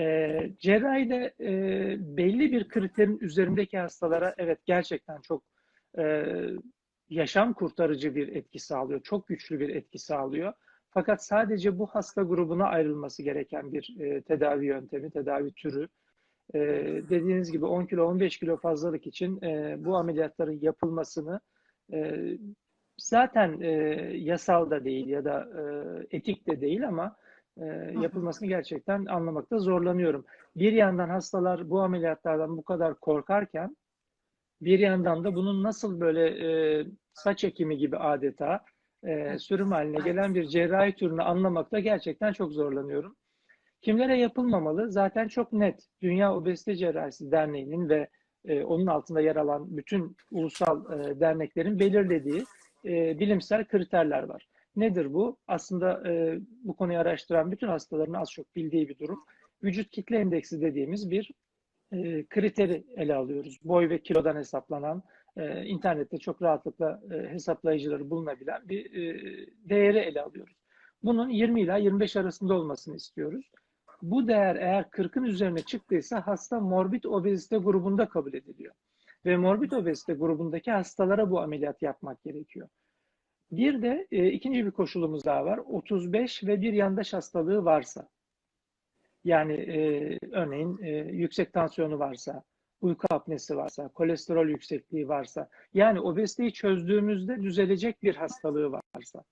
E, cerrahide e, belli bir kriterin üzerindeki hastalara evet gerçekten çok e, yaşam kurtarıcı bir etki sağlıyor. Çok güçlü bir etki sağlıyor. Fakat sadece bu hasta grubuna ayrılması gereken bir e, tedavi yöntemi, tedavi türü. E, dediğiniz gibi 10 kilo, 15 kilo fazlalık için e, bu ameliyatların yapılmasını e, zaten e, yasal da değil ya da e, etik de değil ama yapılmasını gerçekten anlamakta zorlanıyorum. Bir yandan hastalar bu ameliyatlardan bu kadar korkarken bir yandan da bunun nasıl böyle e, saç ekimi gibi adeta e, sürüm haline gelen bir cerrahi türünü anlamakta gerçekten çok zorlanıyorum. Kimlere yapılmamalı? Zaten çok net. Dünya Obezite Cerrahisi Derneği'nin ve e, onun altında yer alan bütün ulusal e, derneklerin belirlediği e, bilimsel kriterler var. Nedir bu? Aslında e, bu konuyu araştıran bütün hastaların az çok bildiği bir durum. Vücut kitle endeksi dediğimiz bir e, kriteri ele alıyoruz. Boy ve kilodan hesaplanan, e, internette çok rahatlıkla e, hesaplayıcıları bulunabilen bir e, değeri ele alıyoruz. Bunun 20 ila 25 arasında olmasını istiyoruz. Bu değer eğer 40'ın üzerine çıktıysa hasta morbid obezite grubunda kabul ediliyor. Ve morbid obezite grubundaki hastalara bu ameliyat yapmak gerekiyor. Bir de e, ikinci bir koşulumuz daha var. 35 ve bir yandaş hastalığı varsa. Yani e, örneğin e, yüksek tansiyonu varsa, uyku apnesi varsa, kolesterol yüksekliği varsa, yani obeziteyi çözdüğümüzde düzelecek bir hastalığı varsa.